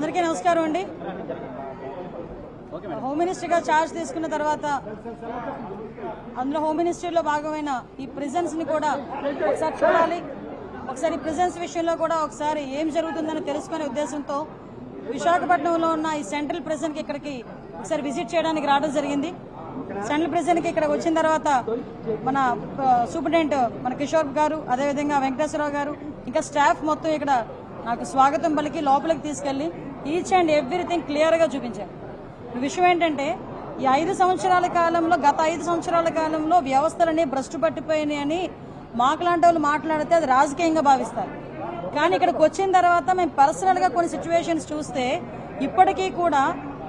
అందరికీ నమస్కారం అండి. హోమ్ మినిస్టర్గా ఛార్జ్ తీసుకున్న తర్వాత అందులో హోమ్ మినిస్ట్రీలో భాగమైన ఈ ప్రిజన్స్ని కూడా ఒకసారి చూడాలి. ఒకసారి ప్రిజన్స్ విషయంలో కూడా ఒకసారి ఏం జరుగుతుందని తెలుసుకునే ఉద్దేశంతో విశాఖపట్నంలో ఉన్న ఈ సెంట్రల్ ప్రిజన్ ఇక్కడికి ఒకసారి విజిట్ చేయడానికి రావడం జరిగింది. సెంట్రల్ ప్రిజన్ ఇక్కడికి వచ్చిన తర్వాత మన సూపరింటెండెంట్ మన కిషోర్ గారు అదేవిధంగా వెంకటేశ్వరరావు గారు ఇంకా స్టాఫ్ మొత్తం ఇక్కడ నాకు స్వాగతం పలికి లోపలికి తీసుకెళ్ళి ఈచ్ అండ్ ఎవ్రీథింగ్ క్లియర్గా చూపించారు. విషయం ఏంటంటే ఈ ఐదు సంవత్సరాల కాలంలో గత ఐదు సంవత్సరాల కాలంలో వ్యవస్థలన్నీ భ్రష్టు పట్టిపోయినాయని అని మాకులాంటి వాళ్ళు మాట్లాడితే అది రాజకీయంగా భావిస్తారు. కానీ ఇక్కడికి వచ్చిన తర్వాత మేము పర్సనల్గా కొన్ని సిచ్యువేషన్స్ చూస్తే ఇప్పటికీ కూడా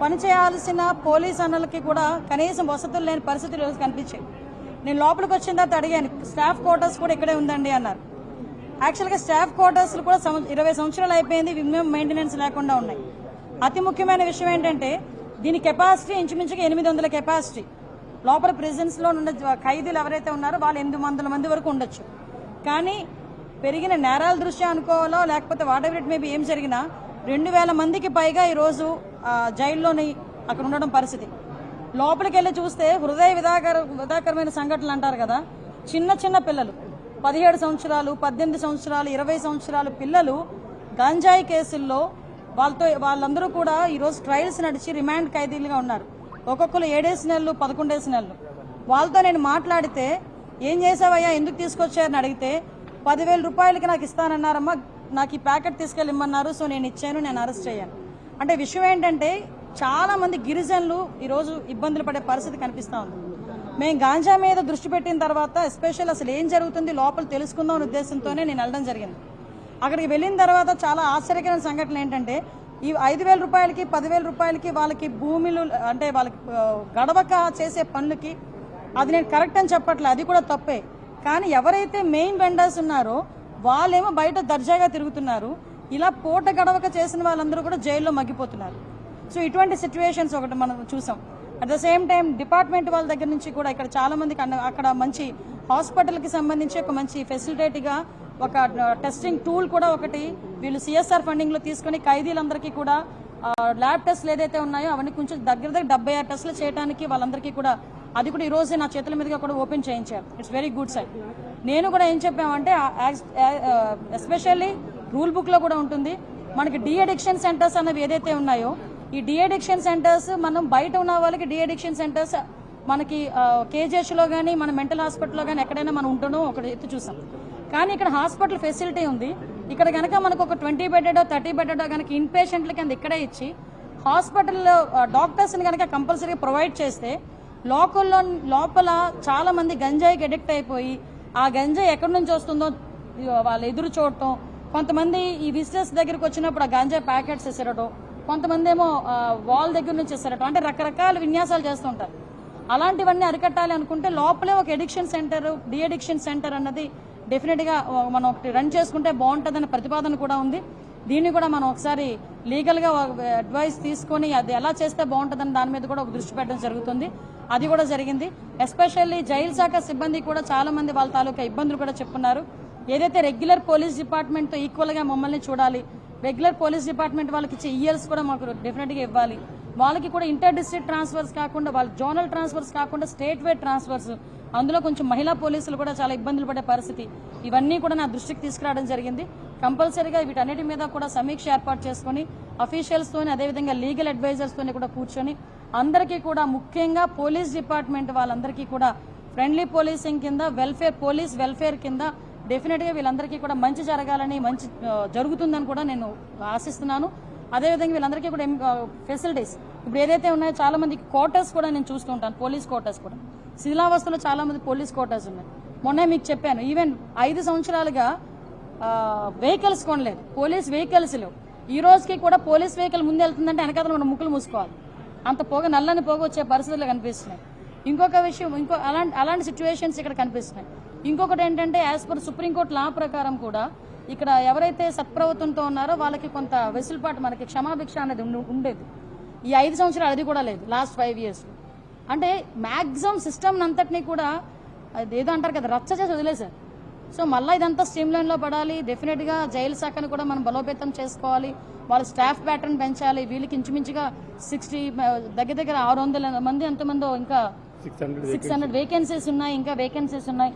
పనిచేయాల్సిన పోలీస్ అన్నలకి కూడా కనీసం వసతులు లేని పరిస్థితులు కనిపించాయి. నేను లోపలికి వచ్చిన తర్వాత అడిగాను స్టాఫ్ క్వార్టర్స్ కూడా ఇక్కడే ఉందండి అన్నారు. యాక్చువల్గా స్టాఫ్ క్వార్టర్స్ కూడా ఇరవై సంవత్సరాలు అయిపోయింది. మినిమం మెయింటెనెన్స్ లేకుండా ఉన్నాయి. అతి ముఖ్యమైన విషయం ఏంటంటే దీని కెపాసిటీ ఇంచుమించుగా ఎనిమిది వందల కెపాసిటీ లోపల ప్రిజన్స్లో ఉన్న ఖైదీలు ఎవరైతే ఉన్నారో వాళ్ళు ఎనిమిది వందల మంది వరకు ఉండొచ్చు. కానీ పెరిగిన నేరాల దృష్ట్యా అనుకోవాలో లేకపోతే వాట్ ఎవర్ ఇట్ మేబీ ఏం జరిగినా రెండు వేల మందికి పైగా ఈరోజు జైల్లోని అక్కడ ఉండడం పరిస్థితి. లోపలికి వెళ్ళి చూస్తే హృదయ విధాకర విధాకరమైన సంఘటనలు అంటారు కదా చిన్న చిన్న పిల్లలు. పదిహేడు సంవత్సరాలు పద్దెనిమిది సంవత్సరాలు ఇరవై సంవత్సరాలు పిల్లలు గంజాయి కేసుల్లో వాళ్ళతో వాళ్ళందరూ కూడా ఈరోజు ట్రయల్స్ నడిచి రిమాండ్ ఖైదీలుగా ఉన్నారు. ఒక్కొక్కరు ఏడేసి నెలలు పదకొండేసి నెలలు. వాళ్ళతో నేను మాట్లాడితే ఏం చేసావయ్యా? ఎందుకు తీసుకొచ్చారని అడిగితే పదివేల రూపాయలకి నాకు ఇస్తానన్నారమ్మా నాకు ఈ ప్యాకెట్ తీసుకెళ్ళిమ్మన్నారు సో నేను ఇచ్చాను నేను అరెస్ట్ అయ్యాను. అంటే విషయం ఏంటంటే చాలామంది గిరిజనులు ఈరోజు ఇబ్బందులు పడే పరిస్థితి కనిపిస్తూ ఉంది. మేము గాంజా మీద దృష్టి పెట్టిన తర్వాత ఎస్పెషల్ అసలు ఏం జరుగుతుంది లోపల తెలుసుకుందాం అనే ఉద్దేశంతోనే నేను వెళ్ళడం జరిగింది. అక్కడికి వెళ్ళిన తర్వాత చాలా ఆశ్చర్యకరమైన సంఘటన ఏంటంటే ఈ ఐదు వేల రూపాయలకి పదివేల రూపాయలకి వాళ్ళకి భూములు అంటే వాళ్ళకి గడవక చేసే పనులకి అది నేను కరెక్ట్ అని చెప్పట్లే అది కూడా తప్పే. కానీ ఎవరైతే మెయిన్ వెండర్స్ ఉన్నారో వాళ్ళేమో బయట దర్జాగా తిరుగుతున్నారు. ఇలా పూట గడవక చేసిన వాళ్ళందరూ కూడా జైల్లో మగ్గిపోతున్నారు. సో ఇటువంటి సిచ్యువేషన్స్ ఒకటి మనం చూసాం. At the same time department వాళ్ళ దగ్గర నుంచి కూడా ఇక్కడ చాలా మందికి అక్కడ మంచి హాస్పిటల్కి సంబంధించి ఒక మంచి ఫెసిలిటేట్గా ఒక టెస్టింగ్ టూల్ కూడా ఒకటి వీళ్ళు సిఎస్ఆర్ ఫండింగ్లో తీసుకొని ఖైదీలందరికీ కూడా ల్యాబ్ టెస్ట్లు ఏదైతే ఉన్నాయో అవన్నీ కొంచెం దగ్గర దగ్గర డెబ్బై ఆరు టెస్టులు చేయడానికి వాళ్ళందరికీ కూడా అది కూడా ఈ నా చేతుల మీదుగా కూడా ఓపెన్ చేయించారు. ఇట్స్ వెరీ గుడ్ సైడ్ నేను కూడా ఏం చెప్పామంటే ఎస్పెషల్లీ రూల్ బుక్లో కూడా ఉంటుంది. మనకి డీ అడిక్షన్ సెంటర్స్ అనేవి ఏదైతే ఉన్నాయో ఈ డిఎడిక్షన్ సెంటర్స్ మనం బయట ఉన్న వాళ్ళకి డిఎడిక్షన్ సెంటర్స్ మనకి కేజీహెచ్లో కానీ మన మెంటల్ హాస్పిటల్లో కానీ ఎక్కడైనా మనం ఉంటున్నాం ఒక ఎత్తు చూసాం. కానీ ఇక్కడ హాస్పిటల్ ఫెసిలిటీ ఉంది. ఇక్కడ కనుక మనకు ఒక ట్వంటీ బెడెడ్ థర్టీ బెడెడ్ కనుక ఇన్పేషెంట్ల కింద ఇక్కడే ఇచ్చి హాస్పిటల్లో డాక్టర్స్ని కనుక కంపల్సరీగా ప్రొవైడ్ చేస్తే లోకల్లో లోపల చాలా మంది గంజాయికి అడిక్ట్ అయిపోయి ఆ గంజాయి ఎక్కడి నుంచి వస్తుందో వాళ్ళు ఎదురు చూడటం కొంతమంది ఈ విజిటర్స్ దగ్గరికి వచ్చినప్పుడు ఆ గంజాయి ప్యాకెట్స్ ఇసరటం కొంతమంది ఏమో వాల్ దగ్గర నుంచి ఇసరటం అంటే రకరకాల విన్యాసాలు చేస్తుంటారు అలాంటివన్నీ అరికట్టాలి అనుకుంటే లోపలే ఒక ఎడిక్షన్ సెంటర్ డిఎడిక్షన్ సెంటర్ అన్నది డెఫినెట్గా మనం ఒకటి రన్ చేసుకుంటే బాగుంటుందన్న ప్రతిపాదన కూడా ఉంది. దీన్ని కూడా మనం ఒకసారి లీగల్గా అడ్వైస్ తీసుకొని అది ఎలా చేస్తే బాగుంటుందని దాని మీద కూడా ఒక దృష్టి పెట్టడం జరుగుతుంది. అది కూడా జరిగింది. ఎస్పెషల్లీ జైలు శాఖ సిబ్బంది కూడా చాలా మంది వాళ్ళ తాలూకా ఇబ్బందులు కూడా చెప్పున్నారు. ఏదైతే రెగ్యులర్ పోలీస్ డిపార్ట్మెంట్తో ఈక్వల్గా మమ్మల్ని చూడాలి రెగ్యులర్ పోలీస్ డిపార్ట్మెంట్ వాళ్ళకి ఇచ్చే ఇయర్స్ కూడా మాకు డెఫినెట్గా ఇవ్వాలి. వాళ్ళకి కూడా ఇంటర్ డిస్ట్రిక్ట్ ట్రాన్స్ఫర్స్ కాకుండా వాళ్ళ జోనల్ ట్రాన్స్ఫర్స్ కాకుండా స్టేట్ వైడ్ ట్రాన్స్ఫర్స్. అందులో కొంచెం మహిళా పోలీసులు కూడా చాలా ఇబ్బందులు పడే పరిస్థితి. ఇవన్నీ కూడా నా దృష్టికి తీసుకురావడం జరిగింది. కంపల్సరీగా వీటన్నిటి మీద కూడా సమీక్ష ఏర్పాటు చేసుకొని అఫీషియల్స్తోని అదేవిధంగా లీగల్ అడ్వైజర్స్తోని కూడా కూర్చొని అందరికీ కూడా ముఖ్యంగా పోలీస్ డిపార్ట్మెంట్ వాళ్ళందరికీ కూడా ఫ్రెండ్లీ పోలీసింగ్ కింద వెల్ఫేర్ పోలీస్ వెల్ఫేర్ కింద డెఫినెట్గా వీళ్ళందరికీ కూడా మంచి జరగాలని మంచి జరుగుతుందని కూడా నేను ఆశిస్తున్నాను. అదేవిధంగా వీళ్ళందరికీ కూడా ఫెసిలిటీస్ ఇప్పుడు ఏదైతే ఉన్నాయో చాలా మంది క్వార్టర్స్ కూడా నేను చూస్తూ ఉంటాను పోలీస్ క్వార్టర్స్ కూడా. శిథిలావస్థలో చాలా మంది పోలీస్ క్వార్టర్స్ ఉన్నాయి. మొన్నే మీకు చెప్పాను ఈవెన్ ఐదు సంవత్సరాలుగా వెహికల్స్ కొనలేదు. పోలీస్ వెహికల్స్ లేవు. ఈ రోజుకి కూడా పోలీస్ వెహికల్ ముందు వెళ్తుందంటే వెనకాల మనం ముక్కులు మూసుకోవాలి. అంత పొగ నల్లని పొగ వచ్చే పరిస్థితులు కనిపిస్తున్నాయి. ఇంకొక విషయం ఇంకో అలాంటి అలాంటి సిచ్యువేషన్స్ ఇక్కడ కనిపిస్తున్నాయి. ఇంకొకటి ఏంటంటే యాజ్ పర్ సుప్రీంకోర్టు లా ప్రకారం కూడా ఇక్కడ ఎవరైతే సత్ప్రవర్తనతో ఉన్నారో వాళ్ళకి కొంత వెసులుబాటు మనకి క్షమాభిక్ష అనేది ఉండు- ఉండేది. ఈ ఐదు సంవత్సరాలు అది కూడా లేదు లాస్ట్ ఫైవ్ ఇయర్స్ అంటే మ్యాక్సిమం సిస్టమ్ అంతటినీ కూడా అది ఏదో అంటారు కదా రచ్చ చేసి వదిలేశారు. సో మళ్ళీ ఇదంతా స్ట్రీమ్ లైన్లో పడాలి డెఫినెట్గా జైలు శాఖను కూడా మనం బలోపేతం చేసుకోవాలి వాళ్ళ స్టాఫ్ ప్యాటర్న్ పెంచాలి వీళ్ళకి ఇంచుమించుగా సిక్స్టీ దగ్గర దగ్గర ఆరు వందల మంది ఎంతమందో ఇంకా సిక్స్ హండ్రెడ్ వేకెన్సీస్ ఉన్నాయి ఇంకా వేకెన్సీస్ ఉన్నాయి.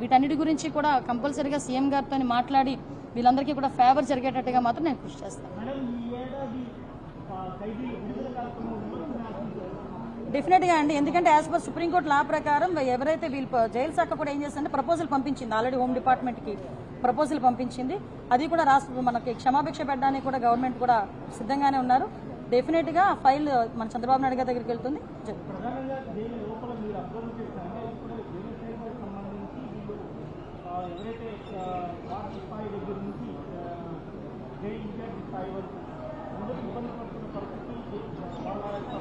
వీటన్నిటి గురించి కూడా కంపల్సరీగా సీఎం గారితో మాట్లాడి వీళ్ళందరికీ కూడా ఫేవర్ జరిగేటట్టుగా మాత్రం నేను కృషి చేస్తాను. డెఫినెట్గా అండి. ఎందుకంటే యాజ్ పర్ సుప్రీంకోర్టు లా ప్రకారం ఎవరైతే వీళ్ళు జైలు శాఖ కూడా ఏం చేస్తుందంటే ప్రపోజల్ పంపించింది. ఆల్రెడీ హోమ్ డిపార్ట్మెంట్కి ప్రపోజల్ పంపించింది. అది కూడా రాష్ట్ర మనకి క్షమాభిక్ష పెట్టడానికి కూడా గవర్నమెంట్ కూడా సిద్ధంగానే ఉన్నారు. డెఫినెట్గా ఆ ఫైల్ మన చంద్రబాబు నాయుడు గారి దగ్గరికి వెళ్తుంది జరుగుతుంది. ప్రధానంగా జైలు లోపల మీరు అబ్జర్వ్ చేస్తే అంటే ఇప్పుడు జైలు సైబర్ సంబంధించి వీళ్ళు ఆ, ఎవరైతే వార్డు స్థాయి దగ్గర నుంచి ఆ, ఇన్ఛార్జ్ స్థాయి వరకు అందరూ ఇబ్బంది పడుతున్న పరిస్థితి వాళ్ళ యొక్క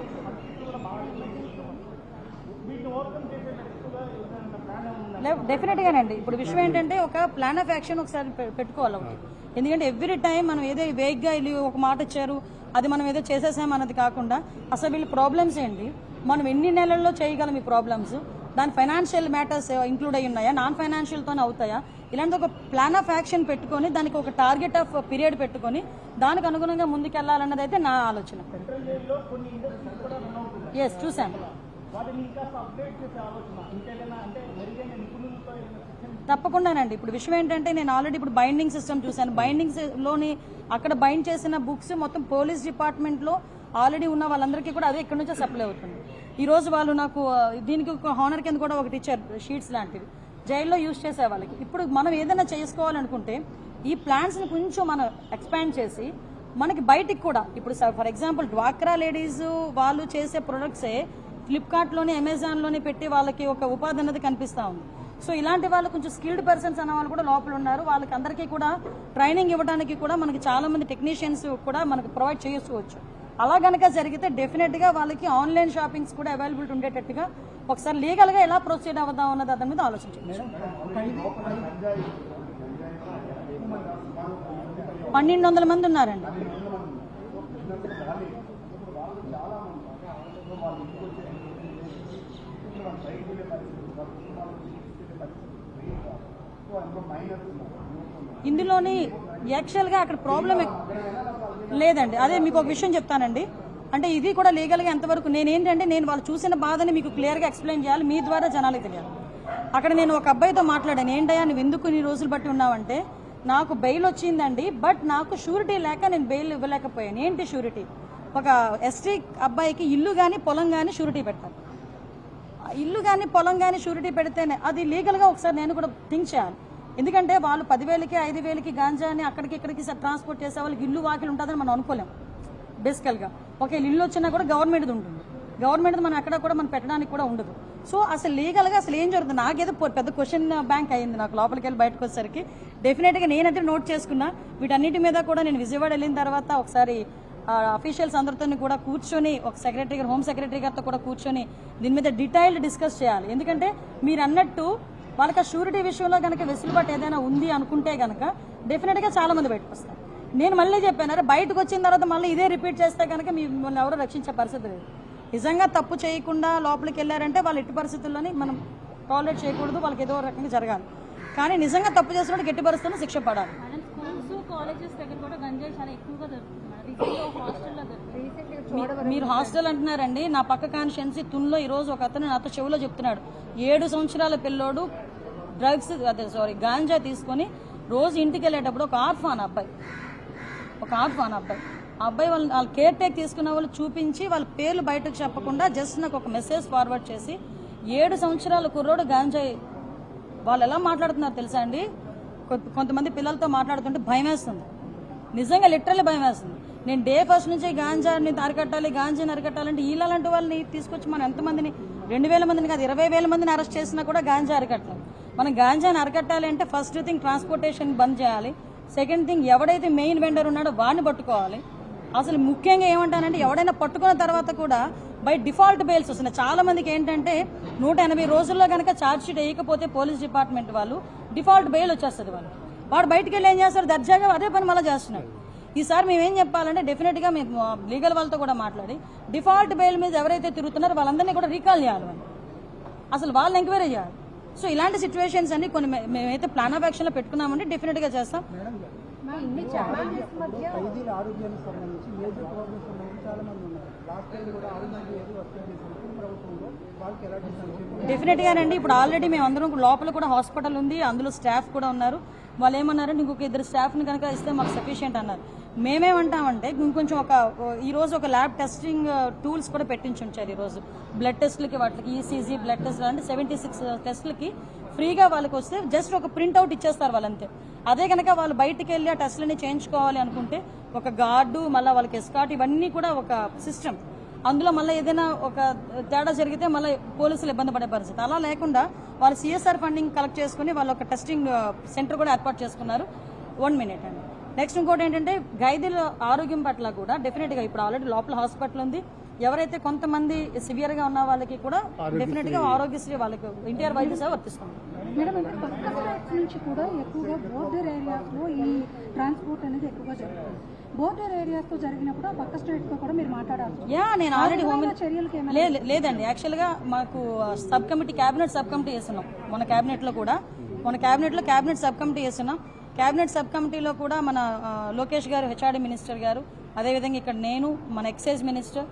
వీటిని ఓవర్కమ్ చేసేటట్టుగా ఏదైనా ప్లాన్ ఉందా? లే- డెఫినెట్గానండి. ఇప్పుడు విషయం ఏంటంటే ఒక ప్లాన్ ఆఫ్ యాక్షన్ ఒకసారి పెట్టుకోవాలి ఒకటి. ఎందుకంటే ఎవ్రీ టైం మనం ఏదో వేగ్గా వెళ్ళి ఒక మాట ఇచ్చారు అది మనం ఏదో చేసేసాం అన్నది కాకుండా అసలు వీళ్ళ ప్రాబ్లమ్స్ ఏంటి? మనం ఎన్ని నెలల్లో చేయగలం ఈ ప్రాబ్లమ్స్ దాని ఫైనాన్షియల్ మ్యాటర్స్ ఇంక్లూడ్ అయి ఉన్నాయా? నాన్ ఫైనాన్షియల్తోనే అవుతాయా? ఇలాంటి ఒక ప్లాన్ ఆఫ్ యాక్షన్ పెట్టుకొని దానికి ఒక టార్గెట్ ఆఫ్ పీరియడ్ పెట్టుకొని దానికి అనుగుణంగా ముందుకెళ్ళాలన్నది అయితే నా ఆలోచన. ఎస్ చూసాను తప్పకుండానండి. ఇప్పుడు విషయం ఏంటంటే నేను ఆల్రెడీ ఇప్పుడు బైండింగ్ సిస్టమ్ చూశాను. బైండింగ్లోని అక్కడ బైండ్ చేసిన బుక్స్ మొత్తం పోలీస్ డిపార్ట్మెంట్లో ఆల్రెడీ ఉన్న వాళ్ళందరికీ కూడా అదే ఇక్కడ నుంచే సప్లై అవుతుంది. ఈరోజు వాళ్ళు నాకు దీనికి ఒక హానర్ కింద కూడా ఒకటి ఇచ్చారు షీట్స్ లాంటివి. జైల్లో యూజ్ చేసే వాళ్ళకి. ఇప్పుడు మనం ఏదైనా చేసుకోవాలనుకుంటే ఈ ప్లాన్స్ని కొంచెం మనం ఎక్స్పాండ్ చేసి మనకి బయటికి కూడా ఇప్పుడు ఫర్ ఎగ్జాంపుల్ డ్వాక్రా లేడీస్ వాళ్ళు చేసే ప్రొడక్ట్సే ఫ్లిప్కార్ట్లోని అమెజాన్లోని పెట్టి వాళ్ళకి ఒక ఉపాధి అనేది కనిపిస్తూ ఉంది. సో ఇలాంటి వాళ్ళు కొంచెం స్కిల్డ్ పర్సన్స్ అన్న వాళ్ళు కూడా లోపల ఉన్నారు. వాళ్ళకి అందరికీ కూడా ట్రైనింగ్ ఇవ్వడానికి కూడా మనకి చాలామంది టెక్నీషియన్స్ కూడా మనకు ప్రొవైడ్ చేసుకోవచ్చు అలా గనక జరిగితే డెఫినెట్గా వాళ్ళకి ఆన్లైన్ షాపింగ్స్ కూడా అవైలబిలిటీ ఉండేటట్టుగా ఒకసారి లీగల్గా ఎలా ప్రొసీడ్ అవుదాం అన్నది దాని మీద ఆలోచించండి. పన్నెండు వందల మంది ఉన్నారండి. ఇందులోని యాక్చువల్గా అక్కడ ప్రాబ్లం లేదండి. అదే మీకు ఒక విషయం చెప్తానండి. అంటే ఇది కూడా లీగల్గా ఎంతవరకు నేనేంటంటే నేను వాళ్ళు చూసిన బాధని మీకు క్లియర్గా ఎక్స్ప్లెయిన్ చేయాలి. మీ ద్వారా జనాలకు తెలియాలి. అక్కడ నేను ఒక అబ్బాయితో మాట్లాడాను. ఏంటయ్యా నువ్వు ఎందుకు నీ రోజులు బట్టి ఉన్నావంటే నాకు బెయిల్ వచ్చిందండి బట్ నాకు షూరిటీ లేక నేను బెయిల్ ఇవ్వలేకపోయాను. ఏంటి షూరిటీ? ఒక ఎస్టీ అబ్బాయికి ఇల్లు కానీ పొలం కానీ షూరిటీ పెట్టాలి. ఇల్లు కానీ పొలం కానీ షూరిటీ పెడితేనే అది లీగల్గా ఒకసారి నేను కూడా థింక్ చేయాలి. ఎందుకంటే వాళ్ళు పదివేలకి ఐదు వేలకి గాంజాని అక్కడికి ఇక్కడికి ట్రాన్స్పోర్ట్ చేసే వాళ్ళకి ఇల్లు వాకిలు ఉంటుందని మనం అనుకోలేం. బేసికల్గా ఒకే ఇల్లు వచ్చినా కూడా గవర్నమెంట్ది ఉంటుంది. గవర్నమెంట్ మనం ఎక్కడ కూడా మనం పెట్టడానికి కూడా ఉండదు. సో అసలు లీగల్గా అసలు ఏం జరుగుతుంది? నాకేదో పెద్ద క్వశ్చన్ బ్యాంక్ అయింది నాకు లోపలికి వెళ్ళి బయటకు వచ్చేసరికి. డెఫినెట్గా నేనైతే నోట్ చేసుకున్నా. వీటన్నిటి మీద కూడా నేను విజయవాడ వెళ్ళిన తర్వాత ఒకసారి అఫీషియల్స్ అందరితో కూడా కూర్చొని ఒక సెక్రటరీ గారు హోమ్ సెక్రటరీ గారితో కూడా కూర్చొని దీని మీద డీటెయిల్డ్ డిస్కస్ చేయాలి. ఎందుకంటే మీరు అన్నట్టు వాళ్ళకి ఆ షూరిటీ విషయంలో కనుక వెసులుబాటు ఏదైనా ఉంది అనుకుంటే కనుక డెఫినెట్గా చాలా మంది బయటకు వస్తారు. నేను మళ్ళీ చెప్పాను అరే బయటకు వచ్చిన తర్వాత మళ్ళీ ఇదే రిపీట్ చేస్తే కనుక మిమ్మల్ని ఎవరు రక్షించే పరిస్థితి లేదు. నిజంగా తప్పు చేయకుండా లోపలికి వెళ్ళారంటే వాళ్ళు ఎట్టి పరిస్థితుల్లోని మనం టాలరేట్ చేయకూడదు వాళ్ళకి ఏదో రకంగా జరగాలి. కానీ నిజంగా తప్పు చేసినప్పుడు గట్టి పరిస్థితుల్లో శిక్ష పడాలి. మీరు హాస్టల్ అంటున్నారండి. నా పక్క కాన్షియన్సీ తున్లో ఈ రోజు ఒక అతను నాతో చెవిలో చెప్తున్నాడు. ఏడు సంవత్సరాల పిల్లోడు డ్రగ్స్ అదే సారీ గాంజా తీసుకొని రోజు ఇంటికి వెళ్ళేటప్పుడు ఒక ఆర్ఫాన్ అబ్బాయి. ఒక ఆర్ఫాన్ అబ్బాయి. ఆ అబ్బాయి వాళ్ళు వాళ్ళు కేర్ టేక్ తీసుకున్న వాళ్ళు చూపించి వాళ్ళ పేర్లు బయటకు చెప్పకుండా జస్ట్ నాకు ఒక మెసేజ్ ఫార్వర్డ్ చేసి ఏడు సంవత్సరాల కుర్రోడు గాంజాయి వాళ్ళు ఎలా మాట్లాడుతున్నారు తెలుసా అండి? కొ- కొంతమంది పిల్లలతో మాట్లాడుతుంటే భయం వేస్తుంది నిజంగా లిటరల్లీ భయం వేస్తుంది నేను డే ఫస్ట్ నుంచి గాంజాని అరికట్టాలి గాంజాని అరికట్టాలంటే వీళ్ళలాంటి వాళ్ళని తీసుకొచ్చి మనం ఎంతమందిని రెండు వేల మందిని కాదు ఇరవై వేల మందిని అరెస్ట్ చేసినా కూడా గాంజా అరికట్టాలి. మనం గాంజాని అరకట్టాలి అంటే ఫస్ట్ థింగ్ ట్రాన్స్పోర్టేషన్ బంద్ చేయాలి. సెకండ్ థింగ్ ఎవడైతే మెయిన్ వెండర్ ఉన్నాడో వాడిని పట్టుకోవాలి. అసలు ముఖ్యంగా ఏమంటానంటే ఎవడైనా పట్టుకున్న తర్వాత కూడా బై డిఫాల్ట్ బెయిల్స్ వస్తున్నాయి. చాలా మందికి ఏంటంటే నూట ఎనభై రోజుల్లో కనుక ఛార్జ్ షీట్ వేయకపోతే పోలీస్ డిపార్ట్మెంట్ వాళ్ళు డిఫాల్ట్ బెయిల్ వచ్చేస్తుంది వాళ్ళు వాడు బయటికి వెళ్ళి ఏం చేస్తారు దర్జాగా అదే పని మళ్ళీ చేస్తున్నాడు. ఈసారి మేము ఏం చెప్పాలంటే డెఫినెట్గా మేము లీగల్ వాళ్ళతో కూడా మాట్లాడి డిఫాల్ట్ బెయిల్ మీద ఎవరైతే తిరుగుతున్నారో వాళ్ళందరినీ కూడా రీకాల్ చేయాలి వాళ్ళు అసలు వాళ్ళని ఎంక్వైరీ చేయాలి. సో ఇలాంటి సిచ్యువేషన్స్ అన్ని కొన్ని మేమైతే ప్లాన్ ఆఫ్ యాక్షన్లో పెట్టుకున్నామంటే డెఫినెట్గా చేస్తాం. ఖైదీల ఆరోగ్యానికి సంబంధించి మేజర్ ప్రాబ్లమ్స్ సంబంధించి చాలా మంది ఉన్నారు. లాస్ట్ టైం కూడా ఆరోగ్యం ఏదో వస్తుంది చేసిన ప్రభుత్వంలో వాళ్ళకి ఎలాంటి సంక్షేమం డెఫినెట్గానండి ఇప్పుడు ఆల్రెడీ మేము అందరం లోపల కూడా హాస్పిటల్ ఉంది అందులో స్టాఫ్ కూడా ఉన్నారు. వాళ్ళు ఏమన్నారంటే ఇంకొక ఇద్దరు స్టాఫ్ని కనుక ఇస్తే మాకు సఫిషియెంట్ అన్నారు. మేమేమంటామంటే ఇంకొంచెం ఒక ఈరోజు ఒక ల్యాబ్ టెస్టింగ్ టూల్స్ కూడా పెట్టించి ఉంచారు ఈ రోజు. బ్లడ్ టెస్ట్లకి వాటికి ఈసీజీ బ్లడ్ టెస్ట్ అంటే సెవెంటీ సిక్స్ టెస్ట్లకి ఫ్రీగా వాళ్ళకి వస్తే జస్ట్ ఒక ప్రింట్అవుట్ ఇచ్చేస్తారు వాళ్ళంతే. అదే కనుక వాళ్ళు బయటికి వెళ్ళి ఆ టెస్ట్లని చేయించుకోవాలి అనుకుంటే ఒక గార్డు మళ్ళీ వాళ్ళకి ఎస్కాట్ ఇవన్నీ కూడా ఒక సిస్టమ్. అందులో మళ్ళీ ఏదైనా ఒక తేడా జరిగితే మళ్ళీ పోలీసులు ఇబ్బంది పడే పరిస్థితి. అలా లేకుండా వాళ్ళు సిఎస్ఆర్ ఫండింగ్ కలెక్ట్ చేసుకుని వాళ్ళు ఒక టెస్టింగ్ సెంటర్ కూడా ఏర్పాటు చేసుకున్నారు. వన్ మినిట్ అండి. నెక్స్ట్ ఇంకోటి ఏంటంటే ఖైదీల ఆరోగ్యం పట్ల కూడా డెఫినెట్గా ఇప్పుడు ఆల్రెడీ లోపల హాస్పిటల్ ఉంది. ఎవరైతే కొంతమంది సివియర్గా ఉన్న వాళ్ళకి కూడా డెఫినెట్గా ఆరోగ్యశ్రీ వాళ్ళకి ఎన్టీఆర్ వైద్య సేవ వర్తిస్తుంది. మేడం అంటే పక్క స్టేట్స్ నుంచి కూడా ఎక్కువగా బోర్డర్ ఏరియాస్లో ఈ ట్రాన్స్పోర్ట్ అనేది ఎక్కువగా జరుగుతుంది. బోర్డర్ ఏరియాస్తో జరిగినప్పుడు ఆ పక్క స్టేట్స్తో కూడా మీరు మాట్లాడాలి యా నేను ఆల్రెడీ హోమ్ లే- లేదండి. యాక్చువల్గా మాకు sub committee cabinet sub committee వేస్తున్నాం. మన క్యాబినెట్లో కూడా. మన క్యాబినెట్లో క్యాబినెట్ సబ్ కమిటీ వేస్తున్నాం. క్యాబినెట్ సబ్ కమిటీలో కూడా మన లోకేష్ గారు హెచ్ఆర్డి మినిస్టర్ గారు అదేవిధంగా ఇక్కడ నేను మన excise minister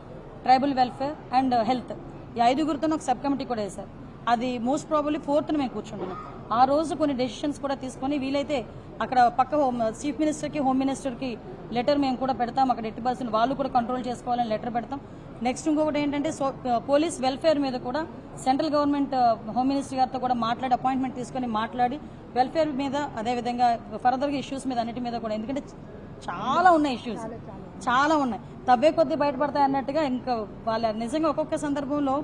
tribal welfare and health ఈ ఐదుగురితో ఒక సబ్ కమిటీ కూడా వేశారు. అది మోస్ట్ ప్రాబబ్లీ ఫోర్త్ను మేము కూర్చుంటున్నాం. ఆ రోజు కొన్ని డెసిషన్స్ కూడా తీసుకొని వీలైతే అక్కడ పక్క హోమ్ చీఫ్ మినిస్టర్కి హోమ్ మినిస్టర్కి లెటర్ మేము కూడా పెడతాం. అక్కడ ఎట్టి పర్సెంట్ వాళ్ళు కూడా కంట్రోల్ చేసుకోవాలని లెటర్ పెడతాం. నెక్స్ట్ ఇంకొకటి ఏంటంటే సో పోలీస్ వెల్ఫేర్ మీద కూడా సెంట్రల్ గవర్నమెంట్ హోమ్ మినిస్టర్ గారితో కూడా మాట్లాడి అపాయింట్మెంట్ తీసుకొని మాట్లాడి వెల్ఫేర్ మీద అదేవిధంగా ఫర్దర్గా ఇష్యూస్ మీద అన్నిటి మీద కూడా ఎందుకంటే చాలా ఉన్నాయి ఇష్యూస్. చాలా ఉన్నాయి. తవ్వే కొద్దీ బయటపడతాయి అన్నట్టుగా ఇంకా వాళ్ళ నిజంగా ఒక్కొక్క సందర్భంలో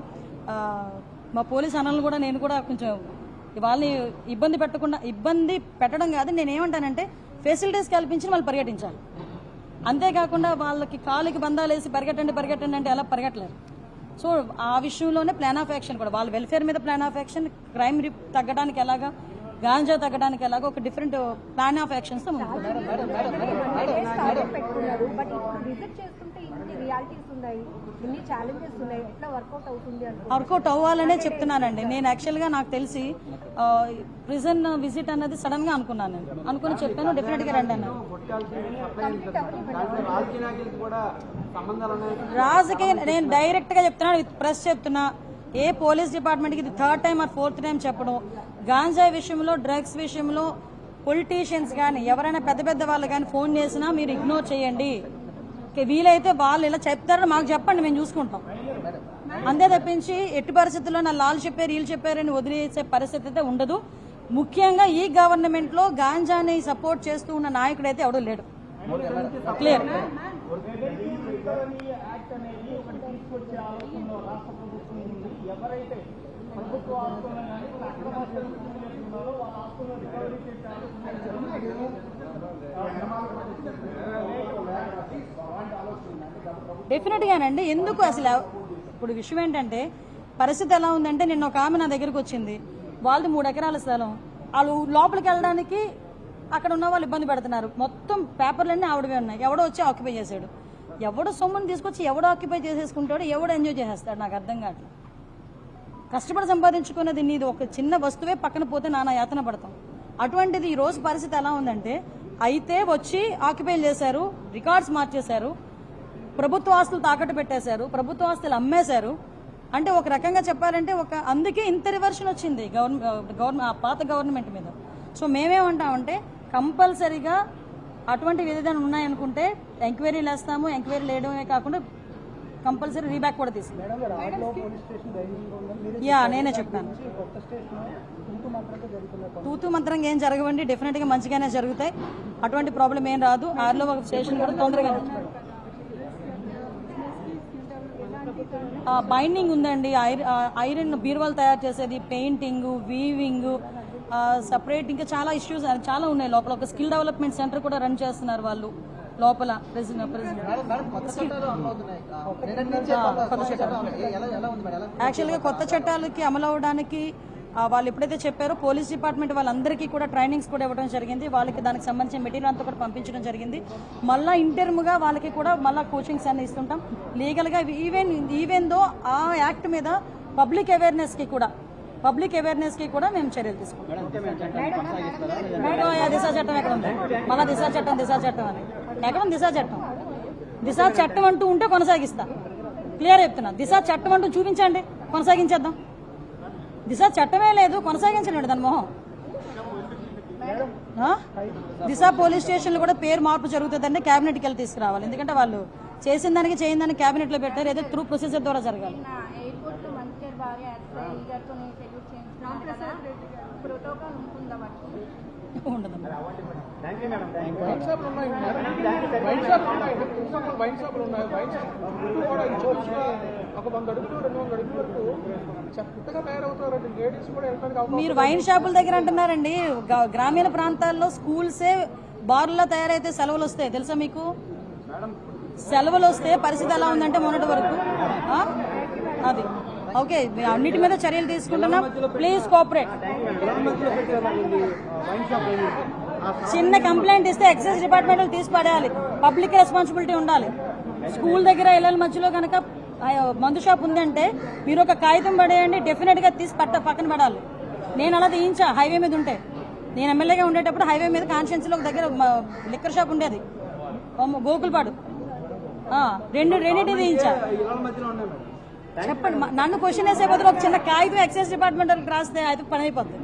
మా పోలీస్ అన్నలు కూడా నేను కూడా కొంచెం వాళ్ళని ఇబ్బంది పెట్టకుండా ఇబ్బంది పెట్టడం కాదు నేను ఏమంటానంటే ఫెసిలిటీస్ కల్పించి వాళ్ళు పరిగెట్టించాలి అంతేకాకుండా వాళ్ళకి కాలుకి బంధాలు వేసి పరిగెట్టండి పరిగెట్టండి అంటే ఎలా పరిగెట్టలేరు? సో ఆ విషయంలోనే ప్లాన్ ఆఫ్ యాక్షన్ కూడా. వాళ్ళ వెల్ఫేర్ మీద ప్లాన్ ఆఫ్ యాక్షన్ క్రైమ్ రిప్ తగ్గడానికి ఎలాగా గాంజా తగ్గడానికి ఎలాగా ఒక డిఫరెంట్ ప్లాన్ ఆఫ్ యాక్షన్స్తో ముందుకు పెట్టుకున్నారు ఉన్నాయి. ఇన్ని ఛాలెంజెస్ ఉన్నాయి. ఎట్లా వర్కౌట్ అవుతుంది వర్కౌట్ అవ్వాలనే చెప్తున్నానండి. నేను యాక్చువల్గా నాకు తెలిసి ప్రిజన్ విజిట్ అన్నది సడన్గా అనుకున్నాను నేను. అనుకుని చెప్పాను డెఫినెట్గా రండి అన్నారు. రాజకీయ నేను డైరెక్ట్గా చెప్తున్నాను విత్ ప్రెస్ చెప్తున్నా. ఏ పోలీస్ డిపార్ట్మెంట్కి ఇది third time or fourth time చెప్పడం. గాంజా విషయంలో డ్రగ్స్ విషయంలో పొలిటీషియన్స్ కానీ ఎవరైనా పెద్ద పెద్ద వాళ్ళు కానీ ఫోన్ చేసినా మీరు ఇగ్నోర్ చేయండి. వీలైతే వాళ్ళు ఇలా చెప్తారని మాకు చెప్పండి మేము చూసుకుంటాం. అంతే తప్పించి ఎట్టి పరిస్థితుల్లో నా లాల్ చెప్పారు వీళ్ళు చెప్పారని వదిలేసే పరిస్థితి అయితే ఉండదు. ముఖ్యంగా ఈ గవర్నమెంట్లో గాంజాని సపోర్ట్ చేస్తూ ఉన్న నాయకుడు అయితే ఎవడూ లేడు. క్లియర్. ఎవరైతే ప్రభుత్వ ఆస్తులను కానీ వాళ్ళ ఆస్తులను రికవరీ చేసే డెఫినెట్గానండి ఎందుకు అసలు ఇప్పుడు విషయం ఏంటంటే పరిస్థితి ఎలా ఉందంటే నిన్న ఒక ఆమె నా దగ్గరకు వచ్చింది. వాళ్ళది మూడు ఎకరాల స్థలం. వాళ్ళు లోపలికి వెళ్ళడానికి అక్కడ ఉన్న వాళ్ళు ఇబ్బంది పెడుతున్నారు. మొత్తం పేపర్లన్నీ ఆవిడవే ఉన్నాయి. ఎవడో వచ్చి ఆక్యుపై చేశాడు. ఎవడో సొమ్ముని తీసుకొచ్చి ఎవడో ఆక్యుపై చేసేసుకుంటాడో ఎవడో ఎంజాయ్ చేసేస్తాడు? నాకు అర్థం కావట్లేదు. కష్టపడి సంపాదించుకున్నది నీది ఒక చిన్న వస్తువే పక్కన పోతే నానా యాతన పడతాం. అటువంటిది ఈ రోజు పరిస్థితి ఎలా ఉందంటే అయితే వచ్చి ఆక్యుపై చేశారు రికార్డ్స్ మార్చేశారు ప్రభుత్వ ఆస్తులు తాకట్టు పెట్టేశారు ప్రభుత్వ ఆస్తులు అమ్మేశారు. అంటే ఒక రకంగా చెప్పాలంటే ఒక అందుకే ఇంత రివర్షన్ వచ్చింది గవర్నమెంట్ గవర్నమెంట్ పాత గవర్నమెంట్ మీద. సో మేమేమంటామంటే కంపల్సరీగా అటువంటి ఏదైనా ఉన్నాయనుకుంటే ఎంక్వైరీలు వేస్తాము ఎంక్వైరీ వేయడమే కాకుండా కంపల్సరీ రీబ్యాక్ కూడా తీసుకుంటాం యా నేనే జరుగుతున్న తూతూ మంత్రంగా ఏం జరగవండి డెఫినెట్గా మంచిగానే జరుగుతాయి. అటువంటి ప్రాబ్లం ఏం రాదు. ఆర్లో ఒక స్టేషన్ కూడా తొందరగా బైండింగ్ ఉందండి. ఐరన్ బీరువాలు తయారు చేసేది పెయింటింగ్ వీవింగ్ సపరేట్ ఇంకా చాలా ఇష్యూస్ చాలా ఉన్నాయి లోపల. ఒక స్కిల్ డెవలప్మెంట్ సెంటర్ కూడా రన్ చేస్తున్నారు వాళ్ళు లోపల యాక్చువల్గా కొత్త చట్టాలకి అమలు అవడానికి వాళ్ళు ఎప్పుడైతే చెప్పారో పోలీస్ డిపార్ట్మెంట్ వాళ్ళందరికీ కూడా ట్రైనింగ్స్ కూడా ఇవ్వడం జరిగింది. వాళ్ళకి దానికి సంబంధించిన మెటీరియల్ అంతా కూడా పంపించడం జరిగింది. మళ్ళీ ఇంటర్మ్గా వాళ్ళకి కూడా మళ్ళీ కోచింగ్స్ అన్ని ఇస్తుంటాం. లీగల్గా ఈవెన్ ఈవెన్ దో ఆ యాక్ట్ మీద పబ్లిక్ అవేర్నెస్కి కూడా పబ్లిక్ అవేర్నెస్కి కూడా మేము చర్యలు తీసుకుంటాం. దిశ చట్టం ఎక్కడ ఉంది? మళ్ళా దిశ చట్టం దిశ చట్టం అని. ఎక్కడ ఉంది దిశ చట్టం? దిశ చట్టం అంటూ ఉంటే కొనసాగిస్తా. క్లియర్ చెప్తున్నా. దిశ చట్టం అంటూ చూపించండి. కొనసాగించేద్దాం. దిశ చట్టమే లేదు కొనసాగించండి దాని మొహం? దిశ పోలీస్ స్టేషన్లో కూడా పేరు మార్పు జరుగుతుందంటే క్యాబినెట్కి వెళ్ళి తీసుకురావాలి. ఎందుకంటే వాళ్ళు చేసిన దానికి చేయని దానికి క్యాబినెట్లో పెట్టారు ఏదో త్రూ ప్రొసీజర్ ద్వారా జరగాలి. ప్రోటోకాల్ ఉంటుందా ఉండదు మీరు వైన్ షాపుల దగ్గర అంటున్నారండి. గ్రామీణ ప్రాంతాల్లో స్కూల్సే బార్లో తయారైతే సెలవులు వస్తాయి. తెలుసా మీకు? సెలవులు వస్తే పరిస్థితి ఎలా ఉందంటే మొన్నటి వరకు. అది. ఓకే అన్నిటి మీద చర్యలు తీసుకుంటున్నాం. ప్లీజ్ కోఆపరేట్ చిన్న కంప్లైంట్ ఇస్తే ఎక్సైజ్ డిపార్ట్మెంట్ తీసి పడేయాలి పబ్లిక్ రెస్పాన్సిబిలిటీ ఉండాలి. స్కూల్ దగ్గర ఇళ్ళ మధ్యలో కనుక మందు షాప్ ఉందంటే మీరు ఒక కాగితం పడేయండి డెఫినెట్గా తీసి పట్ట పక్కన పడాలి. నేను అలా తీయించా హైవే మీద ఉంటే. నేను ఎమ్మెల్యేగా ఉండేటప్పుడు హైవే మీద కాన్షియన్స్లో ఒక దగ్గర లిక్కర్ షాప్ ఉండేది. గోకుల్పాడు. రెండు రెండింటి తీయించా. చెప్పండి నన్ను క్వశ్చన్ వేసే బదులు ఒక చిన్న కాగితం ఎక్సైజ్ డిపార్ట్మెంట్ రాస్తే అయితే పని అయిపోతుంది